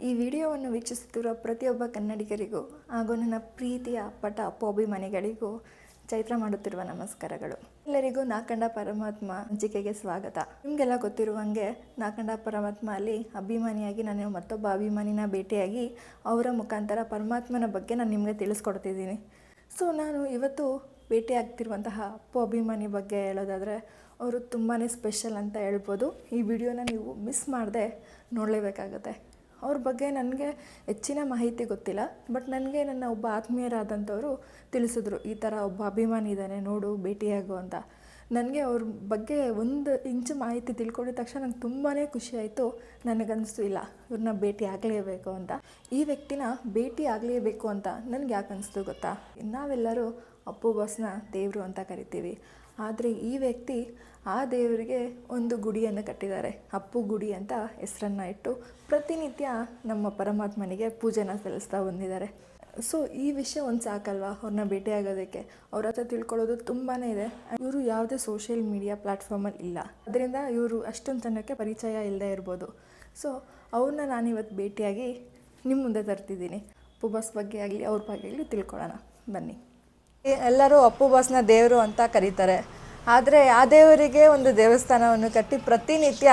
ಈ ವಿಡಿಯೋವನ್ನು ವೀಕ್ಷಿಸುತ್ತಿರುವ ಪ್ರತಿಯೊಬ್ಬ ಕನ್ನಡಿಗರಿಗೂ ಹಾಗೂ ನನ್ನ ಪ್ರೀತಿಯ ಪಟ ಅಭಿಮಾನಿಗಳಿಗೂ ಚೈತ್ರ ಮಾಡುತ್ತಿರುವ ನಮಸ್ಕಾರಗಳು. ಎಲ್ಲರಿಗೂ ನಾಕಂಡ ಪರಮಾತ್ಮ ಹಂಚಿಕೆಗೆ ಸ್ವಾಗತ. ನಿಮಗೆಲ್ಲ ಗೊತ್ತಿರುವಂಗೆ ನಾಕಂಡ ಪರಮಾತ್ಮ ಅಲ್ಲಿ ಅಭಿಮಾನಿಯಾಗಿ ನಾನು ಮತ್ತೊಬ್ಬ ಅಭಿಮಾನಿನ ಭೇಟಿಯಾಗಿ ಅವರ ಮುಖಾಂತರ ಪರಮಾತ್ಮನ ಬಗ್ಗೆ ನಾನು ನಿಮಗೆ ತಿಳಿಸ್ಕೊಡ್ತಿದ್ದೀನಿ. ಸೊ, ನಾನು ಇವತ್ತು ಭೇಟಿಯಾಗ್ತಿರುವಂತಹ ಅಪ್ಪು ಅಭಿಮಾನಿ ಬಗ್ಗೆ ಹೇಳೋದಾದರೆ ಅವರು ತುಂಬಾ ಸ್ಪೆಷಲ್ ಅಂತ ಹೇಳ್ಬೋದು. ಈ ವಿಡಿಯೋನ ನೀವು ಮಿಸ್ ಮಾಡದೆ ನೋಡಲೇಬೇಕಾಗತ್ತೆ. ಅವ್ರ ಬಗ್ಗೆ ನನಗೆ ಹೆಚ್ಚಿನ ಮಾಹಿತಿ ಗೊತ್ತಿಲ್ಲ ಬಟ್ ನನಗೆ ನನ್ನ ಒಬ್ಬ ಆತ್ಮೀಯರಾದಂಥವರು ತಿಳಿಸಿದ್ರು, ಈ ಥರ ಒಬ್ಬ ಅಭಿಮಾನಿ ಇದ್ದಾನೆ, ನೋಡು ಭೇಟಿಯಾಗು ಅಂತ. ನನಗೆ ಅವ್ರ ಬಗ್ಗೆ ಒಂದು ಇಂಚು ಮಾಹಿತಿ ತಿಳ್ಕೊಂಡಿದ ತಕ್ಷಣ ನಂಗೆ ತುಂಬಾ ಖುಷಿಯಾಯಿತು ನನಗನ್ನಿಸ್ತು, ಇಲ್ಲ, ಇವ್ರನ್ನ ಭೇಟಿ ಆಗಲೇಬೇಕು ಅಂತ. ಈ ವ್ಯಕ್ತಿನ ಭೇಟಿ ಆಗಲೇಬೇಕು ಅಂತ ನನಗೆ ಯಾಕೆ ಅನಿಸ್ತು ಗೊತ್ತಾ? ನಾವೆಲ್ಲರೂ ಅಪ್ಪು, ಬಾಸ್ನ ದೇವರು ಅಂತ ಕರಿತೀವಿ. ಆದರೆ ಈ ವ್ಯಕ್ತಿ ಆ ದೇವರಿಗೆ ಒಂದು ಗುಡಿಯನ್ನು ಕಟ್ಟಿದ್ದಾರೆ. ಅಪ್ಪು ಗುಡಿ ಅಂತ ಹೆಸರನ್ನು ಇಟ್ಟು ಪ್ರತಿನಿತ್ಯ ನಮ್ಮ ಪರಮಾತ್ಮನಿಗೆ ಪೂಜೆನ ಸಲ್ಲಿಸ್ತಾ ಬಂದಿದ್ದಾರೆ. ಸೊ ಈ ವಿಷಯ ಒಂದು ಸಾಕಲ್ವಾ? ಅವ್ರನ್ನ ಭೇಟಿಯಾಗೋದಕ್ಕೆ ಅವ್ರ ಹತ್ರ ತಿಳ್ಕೊಳ್ಳೋದು ತುಂಬಾ ಇದೆ. ಇವರು ಯಾವುದೇ ಸೋಷಿಯಲ್ ಮೀಡಿಯಾ ಪ್ಲ್ಯಾಟ್ಫಾರ್ಮಲ್ಲಿ ಇಲ್ಲ. ಅದರಿಂದ ಇವರು ಅಷ್ಟೊಂದು ಜನಕ್ಕೆ ಪರಿಚಯ ಇಲ್ಲದೆ ಇರ್ಬೋದು. ಸೊ ಅವ್ರನ್ನ ನಾನಿವತ್ತು ಭೇಟಿಯಾಗಿ ನಿಮ್ಮ ಮುಂದೆ ತರ್ತಿದ್ದೀನಿ. ಅಪ್ಪು ಬಾಸ್ ಬಗ್ಗೆ ಆಗಲಿ, ಅವ್ರ ಬಗ್ಗೆ ಆಗಲಿ ತಿಳ್ಕೊಳ್ಳೋಣ. ಬನ್ನಿ. ಎಲ್ಲರೂ ಅಪ್ಪು ಬಾಸ್ನ ದೇವರು ಅಂತ ಕರೀತಾರೆ. ಆದರೆ ಆ ದೇವರಿಗೆ ಒಂದು ದೇವಸ್ಥಾನವನ್ನು ಕಟ್ಟಿ ಪ್ರತಿನಿತ್ಯ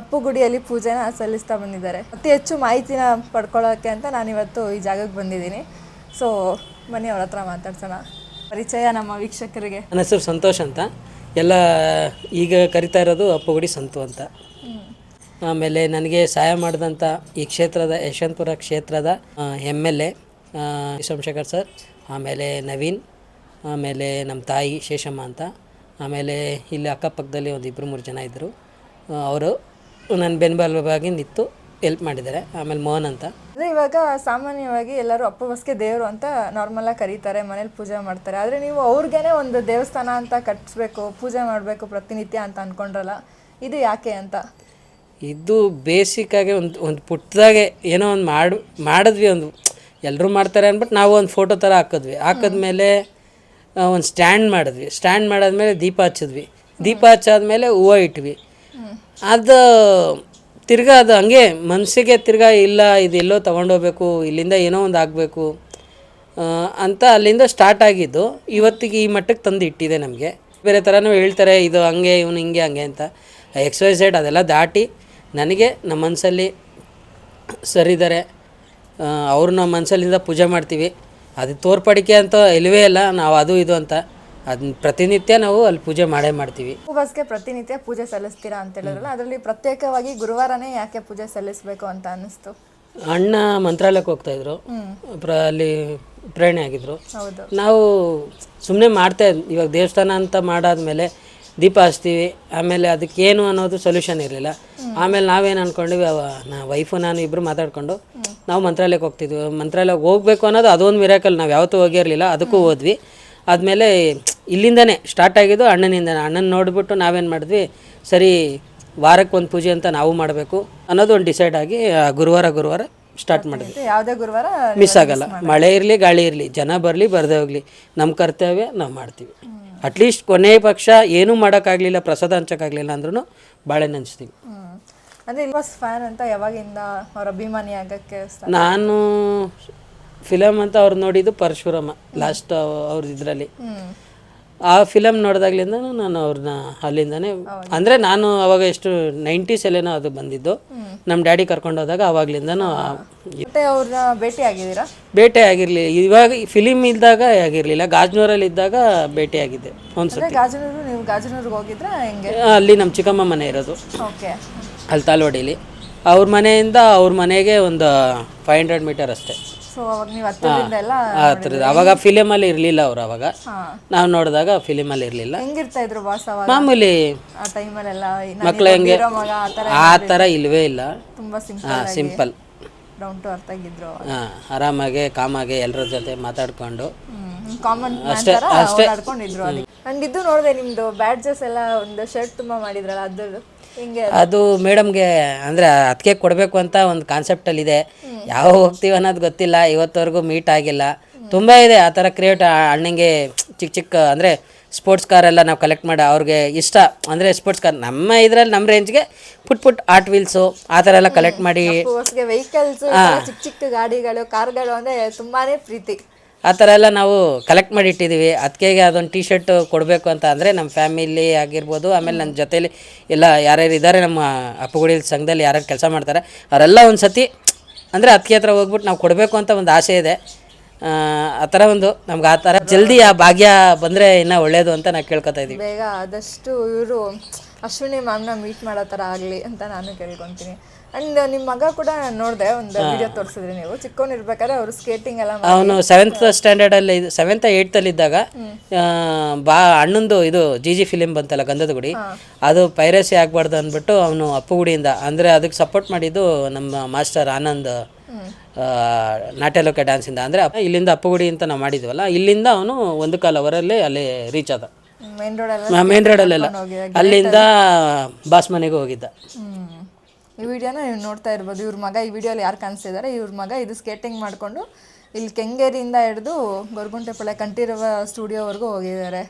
ಅಪ್ಪು ಗುಡಿಯಲ್ಲಿ ಪೂಜೆನ ಸಲ್ಲಿಸ್ತಾ ಬಂದಿದ್ದಾರೆ. ಅತಿ ಹೆಚ್ಚು ಮಾಹಿತಿನ ಪಡ್ಕೊಳ್ಳೋಕ್ಕೆ ಅಂತ ನಾನಿವತ್ತು ಈ ಜಾಗಕ್ಕೆ ಬಂದಿದ್ದೀನಿ. ಸೊ ಬನ್ನಿ ಅವ್ರ ಹತ್ರ ಮಾತಾಡ್ಸೋಣ. ಪರಿಚಯ ನಮ್ಮ ವೀಕ್ಷಕರಿಗೆ. ನನ್ನ ಹೆಸರು ಸಂತೋಷ್ ಅಂತ. ಎಲ್ಲ ಈಗ ಕರಿತಾ ಇರೋದು ಅಪ್ಪಗುಡಿ ಸಂತು ಅಂತ. ಆಮೇಲೆ ನನಗೆ ಸಹಾಯ ಮಾಡಿದಂಥ ಈ ಕ್ಷೇತ್ರದ ಯಶವಂತಪುರ ಕ್ಷೇತ್ರದ M L A Somashekar sir ಆಮೇಲೆ ನವೀನ್ ಆಮೇಲೆ ನಮ್ಮ ತಾಯಿ ಶೇಷಮ್ಮ ಅಂತ. ಆಮೇಲೆ ಇಲ್ಲಿ ಅಕ್ಕಪಕ್ಕದಲ್ಲಿ ಒಂದು ಇಬ್ಬರು ಮೂರು ಜನ ಇದ್ದರು. ಅವರು ನನ್ನ ಬೆನ್ಬಲ್ವಾಗಿ ನಿಂತು ಹೆಲ್ಪ್ ಮಾಡಿದ್ದಾರೆ. ಆಮೇಲೆ ಮೋಹನ್ ಅಂತ. ಅದೇ ಇವಾಗ ಸಾಮಾನ್ಯವಾಗಿ ಎಲ್ಲರೂ ಅಪ್ಪ ಬಸ್ಗೆ ದೇವರು ಅಂತ ನಾರ್ಮಲಾಗಿ ಕರೀತಾರೆ ಮನೇಲಿ ಪೂಜೆ ಮಾಡ್ತಾರೆ. ಆದರೆ ನೀವು ಅವ್ರಿಗೇನೆ ಒಂದು ದೇವಸ್ಥಾನ ಅಂತ ಕಟ್ಟಿಸ್ಬೇಕು ಪೂಜೆ ಮಾಡಬೇಕು ಪ್ರತಿನಿತ್ಯ ಅಂತ ಅಂದ್ಕೊಂಡ್ರಲ್ಲ ಇದು ಯಾಕೆ ಅಂತ? ಇದು ಬೇಸಿಕ್ಕಾಗಿ ಒಂದು ಒಂದು ಪುಟ್ಟದಾಗೆ ಏನೋ ಒಂದು ಮಾಡಿ ಮಾಡಿದ್ವಿ ಒಂದು. ಎಲ್ಲರೂ ಮಾಡ್ತಾರೆ ಅಂದ್ಬಿಟ್ಟು ನಾವು ಒಂದು ಫೋಟೋ ಥರ ಹಾಕಿದ್ವಿ. ಹಾಕಿದ್ಮೇಲೆ ಒಂದು ಸ್ಟ್ಯಾಂಡ್ ಮಾಡಿದ್ವಿ. ಸ್ಟ್ಯಾಂಡ್ ಮಾಡಾದ್ಮೇಲೆ ದೀಪ ಹಚ್ಚಿದ್ವಿ. ದೀಪ ಹಚ್ಚಾದ್ಮೇಲೆ ಹೂವು ಇಟ್ವಿ. ಅದು ತಿರ್ಗಾ ಅದು ಹಂಗೆ ಮನಸ್ಸಿಗೆ ತಿರ್ಗಾ ಇಲ್ಲ, ಇದು ಎಲ್ಲೋ ತೊಗೊಂಡೋಗ್ಬೇಕು, ಇಲ್ಲಿಂದ ಏನೋ ಒಂದು ಆಗಬೇಕು ಅಂತ ಅಲ್ಲಿಂದ ಸ್ಟಾರ್ಟ್ ಆಗಿದ್ದು. ಇವತ್ತಿಗೆ ಈ ಮಟ್ಟಕ್ಕೆ ತಂದು ಇಟ್ಟಿದೆ ನಮಗೆ. ಬೇರೆ ಥರನೂ ಹೇಳ್ತಾರೆ, ಇದು ಹಂಗೆ, ಇವನು ಹಿಂಗೆ, ಹಂಗೆ ಅಂತ. ಎಕ್ಸ್ ವೈ ಝೆಡ್ ಅದೆಲ್ಲ ದಾಟಿ ನನಗೆ ನಮ್ಮ ಮನಸ್ಸಲ್ಲಿ ಸರಿದ್ದಾರೆ ಅವ್ರನ್ನ ಮನಸ್ಸಲ್ಲಿಂದ ಪೂಜೆ ಮಾಡ್ತೀವಿ. ಅದು ತೋರ್ಪಡಿಕೆ ಅಂತ ಇಲ್ಲವೇ ಇಲ್ಲ ನಾವು ಅದು ಇದು ಅಂತ. ಅದನ್ನ ಪ್ರತಿನಿತ್ಯ ನಾವು ಅಲ್ಲಿ ಪೂಜೆ ಮಾಡೇ ಮಾಡ್ತೀವಿ. ಉಪವಾಸಕ್ಕೆ ಪ್ರತಿನಿತ್ಯ ಪೂಜೆ ಸಲ್ಲಿಸ್ತೀರಾ ಅಂತ ಹೇಳಿದ್ರಲ್ಲ ಅದರಲ್ಲಿ ಪ್ರತ್ಯೇಕವಾಗಿ ಗುರುವಾರನೇ ಯಾಕೆ ಪೂಜೆ ಸಲ್ಲಿಸಬೇಕು ಅಂತ ಅನ್ನಿಸ್ತು? ಅಣ್ಣ ಮಂತ್ರಾಲಯಕ್ಕೆ ಹೋಗ್ತಾ ಇದ್ರು. ಅಲ್ಲಿ ಪ್ರೇರಣೆ ಆಗಿದ್ರು. ನಾವು ಸುಮ್ಮನೆ ಮಾಡ್ತಾ ಇದ್ವಿ. ಇವಾಗ ದೇವಸ್ಥಾನ ಅಂತ ಮಾಡಾದ್ಮೇಲೆ ದೀಪ ಹಚ್ತೀವಿ. ಆಮೇಲೆ ಅದಕ್ಕೇನು ಅನ್ನೋದು ಸೊಲ್ಯೂಷನ್ ಇರಲಿಲ್ಲ. ಆಮೇಲೆ ನಾವೇನು ಅಂದ್ಕೊಂಡ್ವಿ ಅವ ನಾ ವೈಫು ನಾನು ಇಬ್ಬರು ಮಾತಾಡ್ಕೊಂಡು ನಾವು ಮಂತ್ರಾಲಯಕ್ಕೆ ಹೋಗ್ತಿದ್ವಿ. ಮಂತ್ರಾಲಯಕ್ಕೆ ಹೋಗ್ಬೇಕು ಅನ್ನೋದು ಅದೊಂದು ಮಿರಾಕಲ್ ನಾವು ಯಾವತ್ತೂ ಹೋಗಿರಲಿಲ್ಲ ಅದಕ್ಕೂ ಹೋದ್ವಿ. ಆದಮೇಲೆ ಇಲ್ಲಿಂದನೇ ಸ್ಟಾರ್ಟ್ ಆಗಿದ್ದು ಅಣ್ಣನಿಂದನೇ. ಅಣ್ಣನ ನೋಡಿಬಿಟ್ಟು ನಾವೇನು ಮಾಡಿದ್ವಿ ಸರಿ ವಾರಕ್ಕೆ ಒಂದು ಪೂಜೆ ಅಂತ ನಾವು ಮಾಡಬೇಕು ಅನ್ನೋದು ಒಂದು ಡಿಸೈಡ್ ಆಗಿ ಆ ಗುರುವಾರ ಗುರುವಾರ ಸ್ಟಾರ್ಟ್ ಮಾಡಿದ್ವಿ. ಯಾವುದೇ ಗುರುವಾರ ಮಿಸ್ ಆಗಲ್ಲ. ಮಳೆ ಇರಲಿ ಗಾಳಿ ಇರಲಿ ಜನ ಬರಲಿ ಬರದೇ ಹೋಗಲಿ. ನಮ್ಮ ಕರ್ತವ್ಯ ನಾವು ಮಾಡ್ತೀವಿ. ಅಟ್ಲೀಸ್ಟ್ ಕೊನೆ ಪಕ್ಷ ಏನೂ ಮಾಡೋಕ್ಕಾಗಲಿಲ್ಲ ಪ್ರಸಾದ ಹಂಚೋಕ್ಕಾಗಲಿಲ್ಲ ಅಂದ್ರೂ ಬಾಳೆ ನೆನೆಸ್ತೀವಿ ಅಂದ್ರೆ ಬಸ್ ಫ್ಯಾನ್ ಅಂತ ಯಾವಾಗಿಂದ ಅವ್ರ ಅಭಿಮಾನಿ ಆಗಕ್ಕೆ ನಾನು ಫಿಲಮ್ ಅಂತ ಅವ್ರು ನೋಡಿದ್ದು ಪರಶುರಾಮ ಲಾಸ್ಟ್ ಅವ್ರ ಇದರಲ್ಲಿ. ಆ ಫಿಲಮ್ ನೋಡಿದಾಗ್ಲಿಂದ ನಾನು ಅವ್ರನ್ನ ಅಲ್ಲಿಂದನೇ ಅಂದರೆ ನಾನು ಅವಾಗ ಎಷ್ಟು ನೈಂಟೀಸಲ್ಲೇನೋ ಅದು ಬಂದಿದ್ದು. ನಮ್ಮ ಡ್ಯಾಡಿ ಕರ್ಕೊಂಡು ಹೋದಾಗ ಅವಾಗ್ಲಿಂದನೂ ಅವ್ರನ್ನ ಭೇಟಿ ಆಗಿದ್ದೀರಾ? ಭೇಟಿ ಆಗಿರಲಿ ಇವಾಗ ಫಿಲಿಮ್ ಇದ್ದಾಗ ಆಗಿರಲಿಲ್ಲ ಗಾಜನೂರಲ್ಲಿ ಇದ್ದಾಗ ಭೇಟಿ ಆಗಿದ್ದೆ ಒಂದು ಗಾಜನೂರು ನೀವು ಗಾಜನೂರಿಗೆ ಹೋಗಿದ್ರೆ ಹೆಂಗೆ? ಅಲ್ಲಿ ನಮ್ಮ ಚಿಕ್ಕಮ್ಮ ಮನೆ ಇರೋದು. ಓಕೆ ಅಲ್ಲಿ ತಾಲ್ವಾಡಿಲಿ ಅವ್ರ ಮನೆಯಿಂದ ಅವ್ರ ಮನೆಗೆ ಒಂದು ಫೈವ್ ಹಂಡ್ರೆಡ್ ಮೀಟರ್ ಅಷ್ಟೇ. ಸೊ ಅವಾಗ ನೀವು ಅಲ್ಲಿ ಇರ್ಲಿಲ್ಲ ಆ ಥರದ್ದು ಅವಾಗ ಫಿಲಿಮಲ್ಲಿ ಇರಲಿಲ್ಲ ಅವ್ರು ಅವಾಗ. ನಾವು ನೋಡಿದಾಗ ಫಿಲಿಮಲ್ಲಿ ಇರಲಿಲ್ಲ. ಹೆಂಗಿರ್ತಾ ಇದ್ರು ಬಾಸ್ ಅವಾಗ? ಮಾಮೂಲಿ ಆ ಟೈಮಲ್ಲೆಲ್ಲ ಮಕ್ಳು ಹೆಂಗೆ? ಮಗ ಆ ತರ ಆ ಥರ ಇಲ್ವೇ ಇಲ್ಲ. ತುಂಬಾ ಸಿಂಪಲ್ ಹಾಂ ಸಿಂಪಲ್ ಡೌನ್ ಟು ಅರ್ಥ ಆಗಿದ್ರು ಹಾಂ ಆರಾಮಾಗೆ ಕಾಮಾಗೆ ಎಲ್ಲರ ಜೊತೆ ಮಾತಾಡ್ಕೊಂಡು. ಕಾಮನ್ ಅಷ್ಟೇ ಅಲ್ಲಿ ನೋಡಿದೆ ನಿಮ್ದು ಬ್ಯಾಡ್ಜಸ್ ಎಲ್ಲ ಒಂದು ಶರ್ಟ್ ತುಂಬಾ ಮಾಡಿದ್ರಲ್ಲ ಅದ್ರದ್ದು? ಅದು? ಮೇಡಮ್ಗೆ ಅಂದರೆ ಅದಕ್ಕೆ ಕೊಡಬೇಕು ಅಂತ ಒಂದು ಕಾನ್ಸೆಪ್ಟಲ್ಲಿದೆ ಯಾವ ಹೋಗ್ತೀವಿ ಅನ್ನೋದು ಗೊತ್ತಿಲ್ಲ ಇವತ್ತವರೆಗೂ ಮೀಟ್ ಆಗಿಲ್ಲ. ತುಂಬ ಇದೆ ಆ ಥರ ಕ್ರಿಯೇಟ್ ಅಣ್ಣಂಗೆ ಚಿಕ್ಕ ಚಿಕ್ಕ ಅಂದರೆ ಸ್ಪೋರ್ಟ್ಸ್ ಕಾರ್ ಎಲ್ಲ ನಾವು ಕಲೆಕ್ಟ್ ಮಾಡಿ ಅವ್ರಿಗೆ ಇಷ್ಟ ಅಂದರೆ ಸ್ಪೋರ್ಟ್ಸ್ ಕಾರ್ ನಮ್ಮ ಇದರಲ್ಲಿ ನಮ್ಮ ರೇಂಜ್ಗೆ ಪುಟ್ ಪುಟ್ ಆರ್ಟ್ ವೀಲ್ಸು ಆ ಥರ ಎಲ್ಲ ಕಲೆಕ್ಟ್ ಮಾಡಿ. ವೆಹಿಕಲ್ಸ್ ಚಿಕ್ಕ ಚಿಕ್ಕ ಗಾಡಿಗಳು ಕಾರ್ಗಳು ಅಂದ್ರೆ ತುಂಬಾನೇ ಪ್ರೀತಿ. ಆ ಥರ ಎಲ್ಲ ನಾವು ಕಲೆಕ್ಟ್ ಮಾಡಿ ಇಟ್ಟಿದ್ದೀವಿ ಅದಕ್ಕೆ ಅದೊಂದು ಟಿ ಶರ್ಟ್ ಕೊಡಬೇಕು ಅಂತ ಅಂದರೆ ನಮ್ಮ ಫ್ಯಾಮಿಲಿ ಆಗಿರ್ಬೋದು ಆಮೇಲೆ ನನ್ನ ಜೊತೇಲಿ ಎಲ್ಲ ಯಾರ್ಯಾರು ಇದ್ದಾರೆ ನಮ್ಮ ಅಪ್ಪಗುಡಿ ಸಂಘದಲ್ಲಿ ಯಾರ್ಯಾರು ಕೆಲಸ ಮಾಡ್ತಾರೆ ಅವರೆಲ್ಲ ಒಂದು ಸತಿ ಅಂದರೆ ಅದಕ್ಕೆ ಹತ್ರ ಹೋಗ್ಬಿಟ್ಟು ನಾವು ಕೊಡಬೇಕು ಅಂತ ಒಂದು ಆಸೆ ಇದೆ. ಆ, ಥರ ಒಂದು ನಮ್ಗೆ ಆ ಥರ ಜಲ್ದಿ ಆ ಭಾಗ್ಯ ಬಂದರೆ ಇನ್ನೂ ಒಳ್ಳೆಯದು ಅಂತ ನಾವು ಕೇಳ್ಕೊತಾ ಇದ್ದೀವಿ ಬೇಗ ಆದಷ್ಟು ಇವರು ಅಶ್ವಿನಿ ಮ್ಯಾಮ್ನ ಮೀಟ್ ಮಾಡೋ ಥರ ಆಗಲಿ ಅಂತ ನಾನು ಕೇಳ್ಕೊತೀನಿ. ಅಂಡ್ ನಿಮ್ಮ ಮಗ ಕೂಡ ನೋಡಿದೆ ಒಂದು ವಿಡಿಯೋ ತೋರಿಸಿದ್ರಿ ನೀವು. ಚಿಕ್ಕವನಿರ್ಬೇಕಾದ್ರೆ ಅವರು ಸ್ಕೇಟಿಂಗ್ ಎಲ್ಲ ಅವನು ಸೆವೆಂತ್ ಸ್ಟ್ಯಾಂಡರ್ಡಲ್ಲಿ ಸೆವೆಂತ್ ಏಯ್ತಲ್ಲಿ ಇದ್ದಾಗ ಬಾ ಅಣ್ಣಂದು ಇದು ಜಿ ಜಿ ಫಿಲಿಮ್ ಬಂತಲ್ಲ ಗಂಧದ ಗುಡಿ ಅದು ಪೈರಸಿ ಆಗಬಾರ್ದು ಅಂದ್ಬಿಟ್ಟು ಅವನು ಅಪ್ಪುಗುಡಿಯಿಂದ ಅಂದರೆ ಅದಕ್ಕೆ ಸಪೋರ್ಟ್ ಮಾಡಿದ್ದು ನಮ್ಮ ಮಾಸ್ಟರ್ ಆನಂದ್ ನಾಟ್ಯಲೋಕ ಡ್ಯಾನ್ಸಿಂದ ಅಂದರೆ ಇಲ್ಲಿಂದ ಅಪ್ಪುಗುಡಿ ಅಂತ ನಾವು ಮಾಡಿದ್ವಲ್ಲ ಇಲ್ಲಿಂದ ಅವನು ಒಂದು ಕಾಲ ಅವರಲ್ಲಿ ಅಲ್ಲಿ ರೀಚ್ ಆದ. ಮೇನ್ ರೋಡ್ ಅಲ್ಲೆಲ್ಲ ಮೇನ್ ರೋಡಲ್ಲೆಲ್ಲ ಅಲ್ಲಿಂದ ಬಾಸ್ ಮನೆಗೆ ಹೋಗಿದ್ದ. ಈ ವಿಡಿಯೋನ ನೀವು ನೋಡ್ತಾ ಇರ್ಬೋದು. ಇವ್ರ ಮಗ ಈ ವಿಡಿಯೋಲಿ ಯಾರು ಕಾಣಿಸ್ತಿದ್ದಾರೆ ಇವ್ರ ಮಗ ಇದು ಸ್ಕೇಟಿಂಗ್ ಮಾಡಿಕೊಂಡು ಇಲ್ಲಿ ಕೆಂಗೇರಿಯಿಂದ ಹಿಡಿದು ಗೊರಗುಂಟೆಪಳ್ಳ ಕಂಠೀರವ ಸ್ಟುಡಿಯೋವರೆಗೂ ಹೋಗಿದ್ದಾರೆ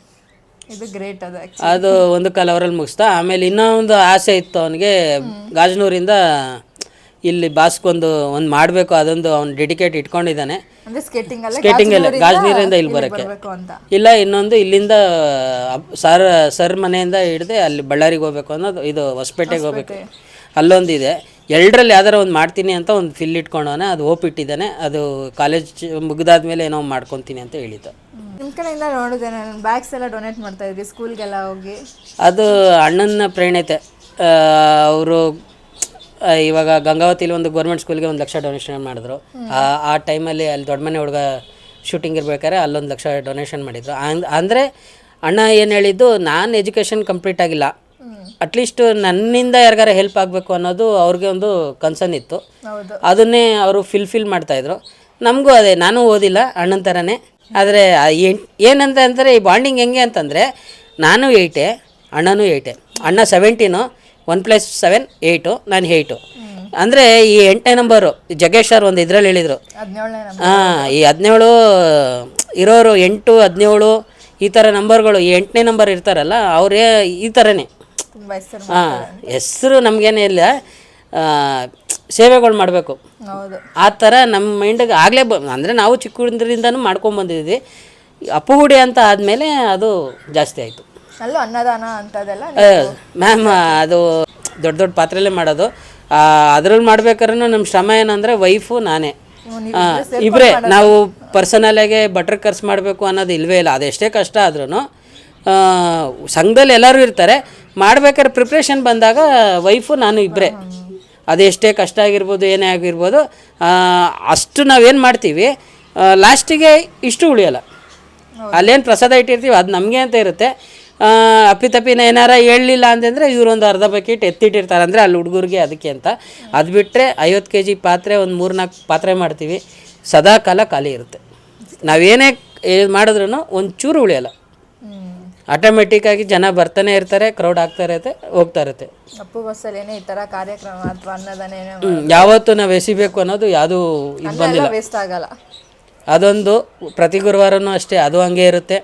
ಇದು ಗ್ರೇಟ್ ಅದು. ಅದು ಒಂದು ಕಾಲ ಅವರಲ್ಲಿ ಮುಗಿಸ್ತಾ ಆಮೇಲೆ ಇನ್ನೂ ಒಂದು ಆಸೆ ಇತ್ತು ಅವನಿಗೆ. ಗಾಜನೂರಿಂದ ಇಲ್ಲಿ ಬಾಸ್ಕೊಂದು ಒಂದು ಮಾಡಬೇಕು ಅದೊಂದು ಅವ್ನು ಡೆಡಿಕೇಟ್ ಇಟ್ಕೊಂಡಿದ್ದಾನೆ. ಅಂದ್ರೆ ಸ್ಕೇಟಿಂಗ್ ಅಲ್ಲ ಸ್ಕೇಟಿಂಗ್ ಗಾಜನೀರಿಂದ ಇಲ್ಲಿ ಬರಕ್ಕೆ. ಅಂತ. ಇಲ್ಲ ಇನ್ನೊಂದು ಇಲ್ಲಿಂದ ಸರ್ ಸರ್ ಮನೆಯಿಂದ ಹಿಡ್ದೆ ಅಲ್ಲಿ ಬಳ್ಳಾರಿಗೆ ಹೋಗ್ಬೇಕು ಅನ್ನೋದು ಇದು ಹೊಸಪೇಟೆಗೆ ಹೋಗ್ಬೇಕು. ಅಲ್ಲೊಂದಿದೆ. ಎರಡರಲ್ಲಿ ಯಾವ್ದಾರ ಒಂದು ಮಾಡ್ತೀನಿ ಅಂತ ಒಂದು ಫಿಲ್ ಇಟ್ಕೊಂಡವನೆ ಅದು ಹೋಪ್ ಇಟ್ಟಿದ್ದಾನೆ ಅದು ಕಾಲೇಜ್ ಮುಗಿದಾದ್ಮೇಲೆ ಏನೋ ಮಾಡ್ಕೊತೀನಿ ಅಂತ ಹೇಳಿದ್ದು. ನಿಮ್ಮ ಕಡೆಯಿಂದ ನೋಡಿದೆ ನಾನು ಬ್ಯಾಗ್ಸ್ ಎಲ್ಲ ಡೊನೇಟ್ ಮಾಡ್ತಾ ಇದ್ರಿ ಸ್ಕೂಲ್ಗೆಲ್ಲ ಹೋಗಿ? ಅದು ಅಣ್ಣನ ಪ್ರೇಣತೆ ಅವರು ಇವಾಗ ಗಂಗಾವತಿಲಿ ಒಂದು ಗೌರ್ಮೆಂಟ್ ಸ್ಕೂಲ್ಗೆ ಒಂದು ಲಕ್ಷ ಡೊನೇಷನ್ ಮಾಡಿದ್ರು. ಆ ಆ ಟೈಮಲ್ಲಿ ಅಲ್ಲಿ ದೊಡ್ಡ ಮನೆ ಹುಡುಗ ಶೂಟಿಂಗ್ ಇರ್ಬೇಕಾದ್ರೆ ಅಲ್ಲೊಂದು ಲಕ್ಷ ಡೊನೇಷನ್ ಮಾಡಿದ್ರು. ಅಂದ್- ಅಂದರೆ ಅಣ್ಣ ಏನು ಹೇಳಿದ್ದು ನಾನು ಎಜುಕೇಷನ್ ಕಂಪ್ಲೀಟ್ ಆಗಿಲ್ಲ. ಅಟ್ಲೀಸ್ಟ್ ನನ್ನಿಂದ ಯಾರಿಗಾರ ಹೆಲ್ಪ್ ಆಗಬೇಕು ಅನ್ನೋದು ಅವ್ರಿಗೆ ಒಂದು ಕನ್ಸರ್ನ್ ಇತ್ತು. ಹೌದು. ಅದನ್ನೇ ಅವರು ಫಿಲ್ಫಿಲ್ ಮಾಡ್ತಾಯಿದ್ರು ನಮಗೂ ಅದೇ ನಾನು ಓದಿಲ್ಲ ಅಣ್ಣನ ಥರನೇ ಆದರೆ ಏನಂತ ಅಂದರೆ ಈ ಬಾಂಡಿಂಗ್ ಹೆಂಗೆ ಅಂತಂದರೆ ನಾನು ಏಯ್ಟೆ ಅಣ್ಣನೂ ಏಯ್ಟೆ ಅಣ್ಣ seventeen one plus seven eight ನಾನು ಏಯ್ಟು. ಅಂದರೆ ಈ ಎಂಟನೇ ನಂಬರು ಜಗೇಶ್ ಸರ್ ಒಂದು ಇದ್ರಲ್ಲಿ ಹೇಳಿದರು. ಹಾಂ ಈ ಹದಿನೇಳು ಇರೋರು ಎಂಟು ಹದಿನೇಳು ಈ ಥರ ನಂಬರ್ಗಳು ಈ ಎಂಟನೇ ನಂಬರ್ ಇರ್ತಾರಲ್ಲ ಅವರೇ ಈ ಥರನೇ ಹಾಂ ಹೆಸರು ನಮಗೇನೇ ಇಲ್ಲ. ಸೇವೆಗಳು ಮಾಡಬೇಕು. ಹೌದು. ಆ ಥರ ನಮ್ಮ ಮೈಂಡಿಗೆ ಆಗಲೇ ಬ ಅಂದರೆ ನಾವು ಮಾಡ್ಕೊಂಡು ಮಾಡ್ಕೊಂಬಂದಿದ್ವಿ ಅಪ್ಪುಗುಡಿ ಅಂತ ಆದಮೇಲೆ ಅದು ಜಾಸ್ತಿ ಆಯಿತು. ಅಲ್ಲೂ ಅನ್ನದಾನ ಅಂತದೆಲ್ಲ ಮ್ಯಾಮ್ ಅದು ದೊಡ್ಡ ದೊಡ್ಡ ಪಾತ್ರೆಲ್ಲೇ ಮಾಡೋದು. ಅದ್ರಲ್ಲಿ ಮಾಡ್ಬೇಕಾದ್ರೂ ನಮ್ಮ ಶ್ರಮ ಏನಂದ್ರೆ ವೈಫು ನಾನೇ. ಇಬ್ಬರೇ ಇಬ್ರೇ ನಾವು ಪರ್ಸನಲಾಗೆ ಬಟರ್ ಖರ್ಚು ಮಾಡಬೇಕು ಅನ್ನೋದು ಇಲ್ವೇ ಇಲ್ಲ. ಅದೆಷ್ಟೇ ಕಷ್ಟ ಆದ್ರೂ ಸಂಘದಲ್ಲಿ ಎಲ್ಲರೂ ಇರ್ತಾರೆ. ಮಾಡ್ಬೇಕಾದ್ರೆ ಪ್ರಿಪ್ರೇಷನ್ ಬಂದಾಗ ವೈಫು ನಾನು ಇಬ್ಬರೇ ಅದೆಷ್ಟೇ ಕಷ್ಟ ಆಗಿರ್ಬೋದು ಏನೇ ಆಗಿರ್ಬೋದು ಅಷ್ಟು ನಾವೇನು ಮಾಡ್ತೀವಿ ಲಾಸ್ಟಿಗೆ ಇಷ್ಟು ಉಳಿಯೋಲ್ಲ. ಅಲ್ಲೇನು ಪ್ರಸಾದ ಇಟ್ಟಿರ್ತೀವಿ ಅದು ನಮಗೆ ಅಂತ ಇರುತ್ತೆ. ಅಪ್ಪಿತಪ್ಪಿನ ಏನಾರ ಹೇಳಲಿಲ್ಲ ಅಂತಂದರೆ ಇವರೊಂದು ಅರ್ಧ ಬಕೆಟ್ ಎತ್ತಿಟ್ಟಿರ್ತಾರೆ ಅಂದರೆ ಅಲ್ಲಿ ಹುಡುಗರಿಗೆ ಅದಕ್ಕೆ ಅಂತ. ಅದು ಬಿಟ್ಟರೆ ಐವತ್ತು ಕೆ ಜಿ ಪಾತ್ರೆ ಒಂದು ಮೂರು ನಾಲ್ಕು ಪಾತ್ರೆ ಮಾಡ್ತೀವಿ. ಸದಾ ಕಾಲ ಖಾಲಿ ಇರುತ್ತೆ. ನಾವೇನೇ ಮಾಡಿದ್ರೂ ಒಂಚೂರು ಉಳಿಯಲ್ಲ. ಆಟೋಮೆಟಿಕ್ಕಾಗಿ ಜನ ಬರ್ತಾನೆ ಇರ್ತಾರೆ ಕ್ರೌಡ್ ಆಗ್ತಾ ಇರುತ್ತೆ ಹೋಗ್ತಾ ಇರುತ್ತೆ. ಅಪ್ಪು ಬಸ್ಸಲ್ಲಿ ಏನೇ ಈ ತರ ಕಾರ್ಯಕ್ರಮ ಅಥವಾ ಅನ್ನದಾನ ಯಾವತ್ತೂ ನಾವು ಎಸಿಬೇಕು ಅನ್ನೋದು ಯಾವುದು ಇದು ಬಂದಿಲ್ಲ. ವೇಸ್ಟ್ ಆಗಲ್ಲ. ಅದೊಂದು ಪ್ರತಿ ಗುರುವಾರನೂ ಅಷ್ಟೇ ಅದು ಹಂಗೆ ಇರುತ್ತೆ.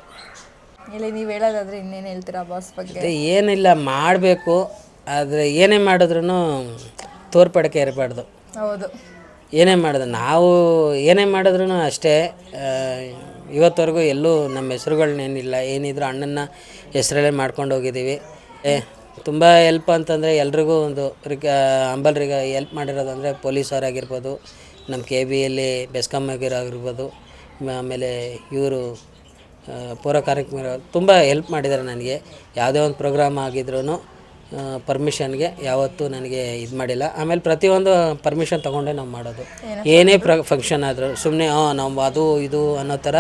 ಇಲ್ಲಿ ನೀವು ಹೇಳೋದಾದ್ರೆ ಇನ್ನೇನು ಹೇಳ್ತೀರಾ ಬಾಸ್ ಬಗ್ಗೆ? ಏನಿಲ್ಲ ಮಾಡಬೇಕು. ಆದರೆ ಏನೇ ಮಾಡಿದ್ರೂ ತೋರ್ಪಡಿಕೆ ಇರಬಾರ್ದು. ಹೌದು. ಏನೇ ಮಾಡಿದ್ರು ನಾವು ಏನೇ ಮಾಡಿದ್ರೂ ಅಷ್ಟೇ. ಆ, ಇವತ್ತವರೆಗೂ ಎಲ್ಲೂ ನಮ್ಮ ಹೆಸರುಗಳನ್ನೇನಿಲ್ಲ. ಏನಿದ್ರು ಅಣ್ಣನ ಹೆಸರಲ್ಲೇ ಮಾಡ್ಕೊಂಡು ಹೋಗಿದ್ದೀವಿ. ಏ ತುಂಬ ಹೆಲ್ಪ್ ಅಂತಂದರೆ ಎಲ್ರಿಗೂ ಒಂದು ರಿಗ ಅಂಬಲ್ರಿಗೆ ಹೆಲ್ಪ್ ಮಾಡಿರೋದು ಅಂದರೆ ಪೊಲೀಸವರಾಗಿರ್ಬೋದು ನಮ್ಮ ಕೆ ಬಿ ಎಲ್ಲಿ ಬೆಸ್ಕಾಮ್ ಆಗಿರೋಗಿರ್ಬೋದು ಆಮೇಲೆ ಇವರು ಪೌರ ಕಾರ್ಯಕ್ರಮ ತುಂಬ ಹೆಲ್ಪ್ ಮಾಡಿದ್ದಾರೆ ನನಗೆ. ಯಾವುದೇ ಒಂದು ಪ್ರೋಗ್ರಾಮ್ ಆಗಿದ್ರೂ ಪರ್ಮಿಷನ್ಗೆ ಯಾವತ್ತೂ ನನಗೆ ಇದು ಮಾಡಿಲ್ಲ. ಆಮೇಲೆ ಪ್ರತಿಯೊಂದು ಪರ್ಮಿಷನ್ ತೊಗೊಂಡೇ ನಾವು ಮಾಡೋದು. ಏನೇ ಪ್ರ ಫಂಕ್ಷನ್ ಆದರೂ ಸುಮ್ಮನೆ ಹಾಂ ನಾವು ಅದು ಇದು ಅನ್ನೋ ಥರ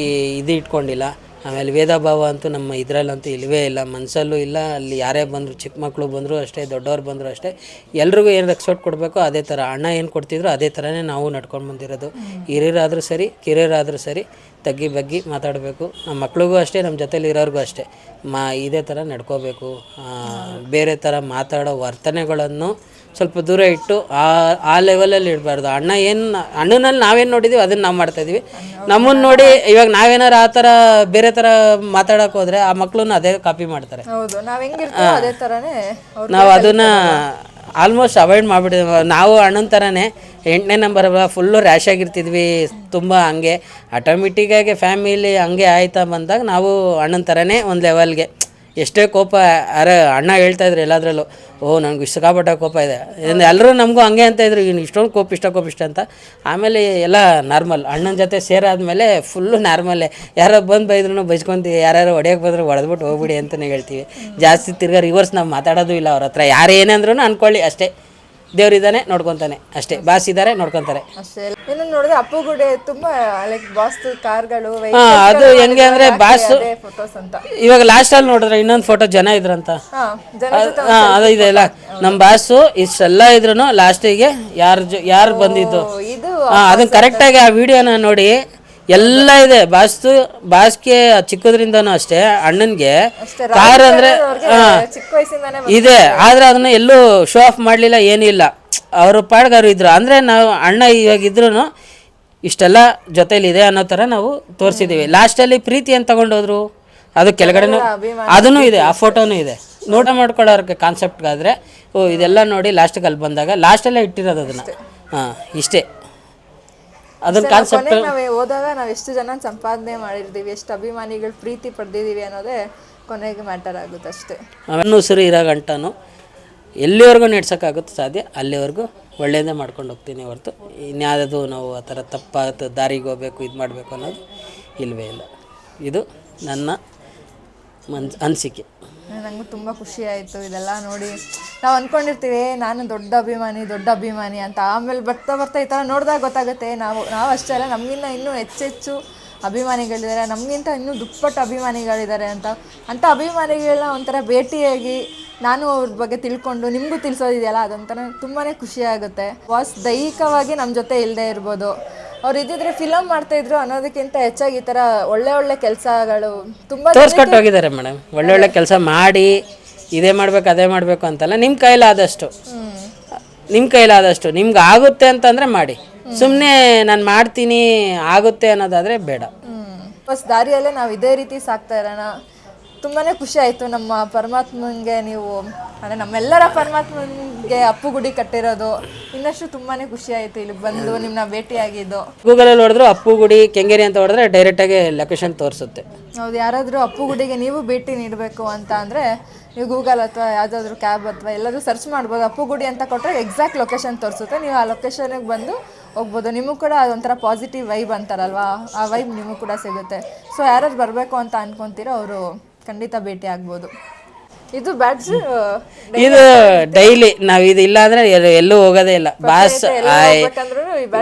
ಈ ಇದು ಇಟ್ಕೊಂಡಿಲ್ಲ. ಆಮೇಲೆ ವೇದ ಭಾವ ಅಂತೂ ನಮ್ಮ ಇದರಲ್ಲಂತೂ ಇಲ್ಲವೇ ಇಲ್ಲ. ಮನಸ್ಸಲ್ಲೂ ಇಲ್ಲ. ಅಲ್ಲಿ ಯಾರೇ ಬಂದರು, ಚಿಕ್ಕ ಮಕ್ಕಳು ಬಂದರೂ ಅಷ್ಟೇ, ದೊಡ್ಡವ್ರು ಬಂದರೂ ಅಷ್ಟೇ, ಎಲ್ರಿಗೂ ಏನು ರೆಸ್ಪೆಕ್ಟ್ ಕೊಡಬೇಕು ಅದೇ ಥರ ಅಣ್ಣ ಏನು ಕೊಡ್ತಿದ್ರು ಅದೇ ಥರನೇ ನಾವು ನಡ್ಕೊಂಡು ಬಂದಿರೋದು. ಹಿರಿಯರಾದರೂ ಸರಿ, ಕಿರಿಯರಾದರೂ ಸರಿ ತಗ್ಗಿ ಬಗ್ಗಿ ಮಾತಾಡಬೇಕು. ನಮ್ಮ ಮಕ್ಳಿಗೂ ಅಷ್ಟೇ ನಮ್ಮ ಜೊತೇಲಿ ಇರೋರಿಗೂ ಅಷ್ಟೇ. ಮಾ, ಇದೇ ಥರ ನಡ್ಕೋಬೇಕು. ಬೇರೆ ಥರ ಮಾತಾಡೋ ವರ್ತನೆಗಳನ್ನು ಸ್ವಲ್ಪ ದೂರ ಇಟ್ಟು ಆ ಆ ಲೆವೆಲಲ್ಲಿ ಇಡಬಾರ್ದು. ಅಣ್ಣ ಏನು ಅಣ್ಣನಲ್ಲಿ ನಾವೇನು ನೋಡಿದ್ದೀವಿ ಅದನ್ನು ನಾವು ಮಾಡ್ತಾಯಿದ್ದೀವಿ ನಮ್ಮನ್ನು ನೋಡಿ ಇವಾಗ ನಾವೇನಾರು ಆ ಥರ ಬೇರೆ ಥರ ಮಾತಾಡೋಕೆ ಹೋದರೆ ಆ ಮಕ್ಕಳನ್ನ ಅದೇ ಕಾಪಿ ಮಾಡ್ತಾರೆ. ಹೌದು ನಾವ್ ಹೆಂಗಿರ್ತೀವೋ ಅದೇ ಅವ್ರು ನಾವು ಅದನ್ನು ಆಲ್ಮೋಸ್ಟ್ ಅವಾಯ್ಡ್ ಮಾಡಿಬಿಟ್ಟಿದ್ವಿ. ನಾವು ಅಣ್ಣನ ಥರನೇ ಎಂಟನೇ ನಂಬರ್ ಫುಲ್ಲು ರ್ಯಾಶ್ ಆಗಿರ್ತಿದ್ವಿ ತುಂಬ ಹಂಗೆ. ಆಟೋಮೆಟಿಕ್ಕಾಗಿ ಫ್ಯಾಮಿಲಿ ಹಂಗೆ ಆಯ್ತಾ ಬಂದಾಗ ನಾವು ಅಣ್ಣನ ಥರನೇ ಒಂದು ಲೆವೆಲ್ಗೆ ಎಷ್ಟೇ ಕೋಪ, ಅರೆ ಅಣ್ಣ ಹೇಳ್ತಾ ಇದ್ರು ಎಲ್ಲಾದ್ರಲ್ಲೂ, ಓ, ನನಗೆ ಸಿಕ್ಕಾಪಟ್ಟ ಕೋಪ ಇದೆ. ಎಲ್ಲರೂ ನಮಗೂ ಹಂಗೆ ಅಂತ ಇದ್ರು, ಇನ್ನು ಇಷ್ಟೊಂದು ಕೋಪ, ಇಷ್ಟ ಕೋಪ, ಇಷ್ಟ ಅಂತ. ಆಮೇಲೆ ಎಲ್ಲ ನಾರ್ಮಲ್, ಅಣ್ಣನ ಜೊತೆ ಸೇರಾದ್ಮೇಲೆ ಫುಲ್ಲು ನಾರ್ಮಲ್ಲೇ ಯಾರೋ ಬಂದು ಬೈದ್ರು ಬೈಸ್ಕೊಂತೀವಿ, ಯಾರ್ಯಾರು ಹೊಡೆಯೋಕೆ ಬಂದರೂ ಹೊಡೆದ್ಬಿಟ್ಟು ಹೋಗ್ಬಿಡಿ ಅಂತಲೇ ಹೇಳ್ತೀವಿ. ಜಾಸ್ತಿ ತಿರ್ಗಾ ರಿವರ್ಸ್ ನಾವು ಮಾತಾಡೋದು ಇಲ್ಲ ಅವ್ರ ಹತ್ರ. ಯಾರು ಅಂದ್ರೂ ಅನ್ಕೊಳ್ಳಿ ಅಷ್ಟೇ. ದೇವ್ರಿದ್ದಾನೆ ನೋಡ್ಕೊತಾನೆ. ಅಷ್ಟೇ. ಬಾಸ್ ಇದ್ದಾರೆ ನೋಡ್ಕೊತಾರೆ. ಅಷ್ಟೇ. ಇನ್ನು ನೋಡಿದ್ರೆ ಅಪ್ಪು ಗುಡಿ ತುಂಬಾ ಲೈಕ್ ಬಾಸ್ತು ಕಾರ್ಗಳು ಹಾ ಅದು ಹೆಂಗೆ ಅಂದ್ರೆ ಬಾಸ್ ಫೋಟೋಸ್ ಅಂತ. ಇವಾಗ ಲಾಸ್ಟಲ್ಲಿ ನೋಡಿದ್ರೆ ಇನ್ನೊಂದು ಫೋಟೋ ಜನ ಇದ್ರಂತ. ಹಾ ಜನ ಜೊತೆ ಹಾಂ ಅದು ಇದೆ ಅಲ್ಲ. ನಮ್ಮ ಬಾಸು ಇಷ್ಟೆಲ್ಲ ಇದ್ರು ಲಾಸ್ಟಿಗೆ ಯಾರು ಯಾರು ಬಂದಿದ್ದು? ಇದು ಆಗಿ ಅದನ್ನ ಕರೆಕ್ಟಾಗಿ ಆ ವಿಡಿಯೋನ ನೋಡಿ ಎಲ್ಲ ಇದೆ. ಬಾಸ್ತು ಬಾಸ್ಕೆ ಚಿಕ್ಕದ್ರಿಂದನೂ ಅಷ್ಟೇ. ಅಣ್ಣನಿಗೆ ಕಾರ್ ಅಂದ್ರೆ ಇದೆ. ಆದ್ರೆ ಅದನ್ನ ಎಲ್ಲೂ ಶೋ ಆಫ್ ಮಾಡಲಿಲ್ಲ ಏನಿಲ್ಲ. ಅವರು ಪಾಡ್ಗಾರು ಇದ್ರು. ಅಂದ್ರೆ ನಾವು ಅಣ್ಣ ಇವಾಗ ಇದ್ರು ಇಷ್ಟೆಲ್ಲ ಜೊತೆಲಿದೆ ಅನ್ನೋ ಥರ ನಾವು ತೋರಿಸಿದ್ದೀವಿ ಲಾಸ್ಟಲ್ಲಿ ಪ್ರೀತಿ ಅಂತ ತಗೊಂಡೋದ್ರು? ಅದು ಕೆಳಗಡೆ ಅದೂ ಇದೆ. ಆ ಫೋಟೋನೂ ಇದೆ. ನೋಟ ಮಾಡ್ಕೊಳ್ಳೋರ್ಗೆ ಕಾನ್ಸೆಪ್ಟ್ಗಾದರೆ ಓ ಇದೆಲ್ಲ ನೋಡಿ ಲಾಸ್ಟಿಗೆ ಅಲ್ಲಿ ಬಂದಾಗ ಲಾಸ್ಟಲ್ಲೇ ಇಟ್ಟಿರೋದು ಅದನ್ನು. ಹಾಂ ಇಷ್ಟೇ. ಅದನ್ನ ಕಾನ್ಸೆಪ್ಟ್ ನಾವು ಓದಾಗ ನಾವು ಎಷ್ಟು ಜನ ಸಂಪಾದನೆ ಮಾಡಿರ್ತೀವಿ ಎಷ್ಟು ಅಭಿಮಾನಿಗಳು ಪ್ರೀತಿ ಪಡೆದಿದ್ದೀವಿ ಅನ್ನೋದೇ ಕೊನೆಗೆ ಮ್ಯಾಟರ್ ಆಗುತ್ತೆ ಅಷ್ಟೇ. ಅವನು ಉಸಿರು ಇರೋ ಗಂಟನು ಎಲ್ಲಿವರೆಗೂ ನೆಡ್ಸೋಕ್ಕಾಗುತ್ತೆ ಸಾಧ್ಯ? ಅಲ್ಲಿವರೆಗೂ ಒಳ್ಳೆಯದೇ ಮಾಡ್ಕೊಂಡು ಹೋಗ್ತೀನಿ ಹೊರತು. ಇನ್ಯಾವುದು ನಾವು ಆ ಥರ ತಪ್ಪಾಗುತ್ತೆ ದಾರಿಗೆ ಹೋಗ್ಬೇಕು ಇದು ಮಾಡಬೇಕು ಅನ್ನೋದು ಇಲ್ಲವೇ ಇಲ್ಲ. ಇದು ನನ್ನ ಮನ್ಸ್ ಅನಿಸಿಕೆ. ನನಗೂ ತುಂಬ ಖುಷಿ ಆಯಿತು ಇದೆಲ್ಲ ನೋಡಿ. ನಾವು ಅಂದ್ಕೊಂಡಿರ್ತೀವಿ ನಾನು ದೊಡ್ಡ ಅಭಿಮಾನಿ ದೊಡ್ಡ ಅಭಿಮಾನಿ ಅಂತ. ಆಮೇಲೆ ಬರ್ತಾ ಬರ್ತಾ ಈ ಥರ ನೋಡಿದಾಗ ಗೊತ್ತಾಗುತ್ತೆ, ನಾವು ನಾವು ಅಷ್ಟೇ ಅಲ್ಲ, ನಮಗಿನ್ನ ಇನ್ನೂ ಹೆಚ್ಚೆಚ್ಚು ಅಭಿಮಾನಿಗಳಿದ್ದಾರೆ, ನಮಗಿಂತ ಇನ್ನೂ ದುಪ್ಪಟ್ಟು ಅಭಿಮಾನಿಗಳಿದ್ದಾರೆ ಅಂತ. ಅಂಥ ಅಭಿಮಾನಿಗಳನ್ನ ಒಂಥರ ಭೇಟಿಯಾಗಿ ನಾನು ಅವ್ರ ಬಗ್ಗೆ ತಿಳ್ಕೊಂಡು ನಿಮಗೂ ತಿಳಿಸೋದಿದೆಯಲ್ಲ ಅದೊಂಥರ ತುಂಬಾ ಖುಷಿಯಾಗುತ್ತೆ ವಾಸ್ ದೈಹಿಕವಾಗಿ ನಮ್ಮ ಜೊತೆ ಇಲ್ಲದೆ ಇರ್ಬೋದು. ಅವ್ರು ಇದ್ದಿದ್ರೆ ಫಿಲಮ್ ಮಾಡ್ತಾ ಇದ್ರು ಅನ್ನೋದಕ್ಕಿಂತ ಹೆಚ್ಚಾಗಿ ಈ ತರ ಒಳ್ಳೆ ಒಳ್ಳೆ ಕೆಲಸಗಳು ತುಂಬ ತೋರ್ಸ್ಕೊಟ್ಟು ಹೋಗಿದ್ದಾರೆ ಮೇಡಮ್ ಒಳ್ಳೆ ಕೆಲಸ ಮಾಡಿ ಇದೇ ಮಾಡಬೇಕು ಅದೇ ಮಾಡಬೇಕು ಅಂತಲ್ಲ ನಿಮ್ಮ ಕೈಲಾದಷ್ಟು. ನಿಮ್ಮ ಕೈಲಾದಷ್ಟು. ನಿಮ್ಗೆ ಆಗುತ್ತೆ ಅಂತಂದ್ರೆ ಮಾಡಿ. ಸುಮ್ಮನೆ ನಾನು ಮಾಡ್ತೀನಿ ಆಗುತ್ತೆ ಅನ್ನೋದಾದ್ರೆ ಬೇಡ. ಫಸ್ಟ್ ದಾರಿಯಲ್ಲೇ ನಾವು ಇದೇ ರೀತಿ ಸಾಕ್ತಾ ಇರೋಣ. ತುಂಬಾ ಖುಷಿ ಆಯಿತು. ನಮ್ಮ ಪರಮಾತ್ಮನಿಗೆ ನೀವು ಅಂದರೆ ನಮ್ಮೆಲ್ಲರ ಪರಮಾತ್ಮನಿಗೆ ಅಪ್ಪು ಗುಡಿ ಕಟ್ಟಿರೋದು ಇನ್ನಷ್ಟು ತುಂಬಾ ಖುಷಿ ಆಯಿತು. ಇಲ್ಲಿಗೆ ಬಂದು ನಿಮ್ಮನ್ನ ಭೇಟಿಯಾಗಿದ್ದು. ಗೂಗಲಲ್ಲಿ ಹೊಡೆದ್ರು ಅಪ್ಪು ಗುಡಿ ಕೆಂಗೇರಿ ಅಂತ ಹೊಡೆದ್ರೆ ಡೈರೆಕ್ಟಾಗಿ ಲೊಕೇಶನ್ ತೋರಿಸುತ್ತೆ. ಹೌದು ಯಾರಾದರೂ ಅಪ್ಪು ಗುಡಿಗೆ ನೀವು ಭೇಟಿ ನೀಡಬೇಕು ಅಂತ ಅಂದರೆ ನೀವು ಗೂಗಲ್ ಅಥವಾ ಯಾವುದಾದ್ರೂ ಕ್ಯಾಬ್ ಅಥವಾ ಎಲ್ಲರೂ ಸರ್ಚ್ ಮಾಡ್ಬೋದು. ಅಪ್ಪು ಗುಡಿ ಅಂತ ಕೊಟ್ಟರೆ ಎಕ್ಸಾಕ್ಟ್ ಲೊಕೇಶನ್ ತೋರಿಸುತ್ತೆ. ನೀವು ಆ ಲೊಕೇಶನ್ಗೆ ಬಂದು ಹೋಗ್ಬೋದು. ನಿಮಗೂ ಕೂಡ ಅದೊಂಥರ ಪಾಸಿಟಿವ್ ವೈಬ್ ಅಂತಾರಲ್ವಾ? ಆ ವೈಬ್ ನಿಮಗೂ ಕೂಡ ಸಿಗುತ್ತೆ. ಸೊ ಯಾರಾದ್ರು ಬರಬೇಕು ಅಂತ ಅನ್ಕೊಂತೀರೋ ಅವರು ಖಂಡಿತ ಭೇಟಿ ಆಗ್ಬೋದು. ಇದು ಬ್ಯಾಡ್ಜ್ ಇದು ಡೈಲಿ ನಾವು ಇದು ಇಲ್ಲ ಅಂದ್ರೆ ಎಲ್- ಎಲ್ಲೂ ಹೋಗೋದೇ ಇಲ್ಲ. ಬಾಸ್ ಆಯ್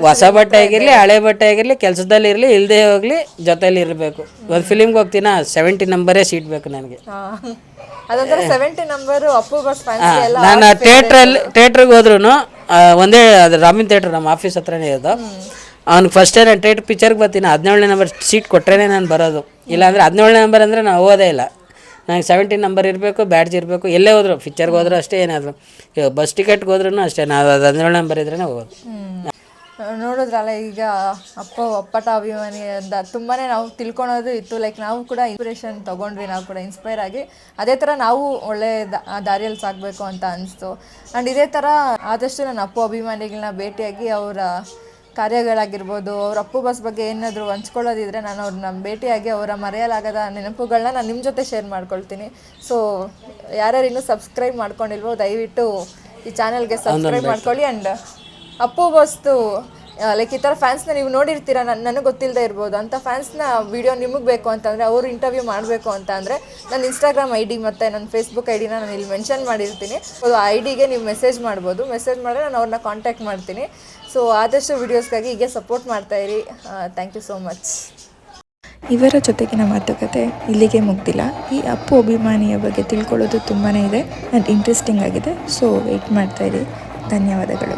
ಹೊಸ ಬಟ್ಟೆ ಆಗಿರಲಿ ಹಳೆ ಬಟ್ಟೆ ಆಗಿರಲಿ ಕೆಲಸದಲ್ಲಿ ಇರಲಿ ಇಲ್ಲದೆ ಹೋಗ್ಲಿ ಜೊತೆಲಿ ಇರಬೇಕು. ಒಂದು ಫಿಲಿಮ್ಗೆ ಹೋಗ್ತೀನ ಸೆವೆಂಟಿ ನಂಬರೇ ಸೀಟ್ ಬೇಕು ನನಗೆ. ಅದೊಂಥರ seventy number Appu bus fans ಎಲ್ಲ ನಾನು ಥಿಯೇಟ್ರಲ್ಲಿ ಥಿಯೇಟ್ರಿಗೆ ಹೋದ್ರು. ಒಂದೇ ಅದು ರಾಮಿನ್ ಥಿಯೇಟರ್ ನಮ್ಮ ಆಫೀಸ್ ಹತ್ರನೇ ಇರೋದು. ಅವ್ನು ಫಸ್ಟ್ ನಾನು ಥಿಯೇಟ್ರ್ ಪಿಕ್ಚರ್ಗೆ ಬರ್ತೀನಿ ಹದಿನೇಳನೇ ನಂಬರ್ ಸೀಟ್ ಕೊಟ್ರೇನೆ ನಾನು ಬರೋದು. ಇಲ್ಲಾಂದ್ರೆ ಹದಿನೇಳನೇ ನಂಬರ್ ಅಂದರೆ ನಾನು ಹೋಗೋದೇ ಇಲ್ಲ. ನನಗೆ ಸೆವೆಂಟೀನ್ ನಂಬರ್ ಇರಬೇಕು ಬ್ಯಾಡ್ಜ್ ಇರಬೇಕು, ಎಲ್ಲೇ ಹೋದ್ರು ಪಿಕ್ಚರ್ಗೆ ಹೋದ್ರು ಅಷ್ಟೇ ಏನಾದರೂ. ಬಸ್ ಟಿಕೆಟ್ಗೆ ಹೋದ್ರೂ ಅಷ್ಟೇ, ನಾವು ಅದು ಹದಿನೇಳು ನಂಬರ್ ಇದ್ರೇ ಹೋಗೋದು. ನೋಡಿದ್ರಲ್ಲ, ಈಗ ಅಪ್ಪ, ಅಪ್ಪಟ ಅಭಿಮಾನಿ ಅಂತ ತುಂಬಾ ನಾವು ತಿಳ್ಕೊಳೋದು ಇತ್ತು. ಲೈಕ್ ನಾವು ಕೂಡ ಇನ್ಸ್ಪಿರೇಷನ್ ತೊಗೊಂಡ್ವಿ, ನಾವು ಕೂಡ ಇನ್ಸ್ಪೈರ್ ಆಗಿ. ಅದೇ ಥರ ನಾವು ಒಳ್ಳೆ ದಾರಿಯಲ್ಲಿ ಸಾಕಬೇಕು ಅಂತ ಅನಿಸ್ತು. ಆ್ಯಂಡ್ ಇದೇ ಥರ ಆದಷ್ಟು ನಾನು ಅಪ್ಪು ಅಭಿಮಾನಿಗಳನ್ನ ಭೇಟಿಯಾಗಿ ಅವರ ಕಾರ್ಯಗಳಾಗಿರ್ಬೋದು ಅವ್ರ ಅಪ್ಪು ಬಸ್ ಬಗ್ಗೆ ಏನಾದರೂ ಹಂಚ್ಕೊಳ್ಳೋದಿದ್ರೆ ನಾನು ಅವ್ರನ್ನ ಭೇಟಿಯಾಗಿ ಅವರ ಮರೆಯಲಾಗದ ನೆನಪುಗಳನ್ನ ನಾನು ನಿಮ್ಮ ಜೊತೆ ಶೇರ್ ಮಾಡ್ಕೊಳ್ತೀನಿ. ಸೊ ಯಾರ್ಯಾರು ಇನ್ನೂ ಸಬ್ಸ್ಕ್ರೈಬ್ ಮಾಡ್ಕೊಂಡಿಲ್ವೋ ದಯವಿಟ್ಟು ಈ ಚಾನಲ್ಗೆ ಸಬ್ಸ್ಕ್ರೈಬ್ ಮಾಡ್ಕೊಳ್ಳಿ. ಆ್ಯಂಡ್ ಅಪ್ಪು ಬಸ್ತು ಲೈಕ್ ಈ ಥರ ಫ್ಯಾನ್ಸ್ನ ನೀವು ನೋಡಿರ್ತೀರ? ನನ್ನ ನನಗೆ ಗೊತ್ತಿಲ್ಲದೆ ಇರ್ಬೋದು. ಅಂಥ ಫ್ಯಾನ್ಸ್ನ ವಿಡಿಯೋ ನಿಮಗೆ ಬೇಕು ಅಂತಂದರೆ ಅವರು ಇಂಟರ್ವ್ಯೂ ಮಾಡಬೇಕು ಅಂತ ಅಂದರೆ ನನ್ನ ಇನ್ಸ್ಟಾಗ್ರಾಮ್ ಐ ಡಿ ಮತ್ತು ನನ್ನ ಫೇಸ್ಬುಕ್ ಐ ಡಿನ ನಾನು ಇಲ್ಲಿ ಮೆನ್ಷನ್ ಮಾಡಿರ್ತೀನಿ. ಅದು ಐ ಡಿಗೆ ನೀವು ಮೆಸೇಜ್ ಮಾಡ್ಬೋದು. ಮೆಸೇಜ್ ಮಾಡಿದ್ರೆ ನಾನು ಅವ್ರನ್ನ ಕಾಂಟ್ಯಾಕ್ಟ್ ಮಾಡ್ತೀನಿ. ಸೊ ಆದಷ್ಟು ವಿಡಿಯೋಸ್ಗಾಗಿ ಹೀಗೆ ಸಪೋರ್ಟ್ ಮಾಡ್ತಾಯಿರಿ ಥ್ಯಾಂಕ್ ಯು ಸೋ ಮಚ್ ಇವರ ಜೊತೆಗಿನ ಮಾತುಕತೆ ಇಲ್ಲಿಗೆ ಮುಗ್ದಿಲ್ಲ. ಈ ಅಪ್ಪು ಅಭಿಮಾನಿಯ ಬಗ್ಗೆ ತಿಳ್ಕೊಳ್ಳೋದು ತುಂಬಾ ಇದೆ. ಆ್ಯಂಡ್ ಇಂಟ್ರೆಸ್ಟಿಂಗ್ ಆಗಿದೆ. ಸೊ ವೆಯ್ಟ್ ಮಾಡ್ತಾ ಇರಿ. ಧನ್ಯವಾದಗಳು.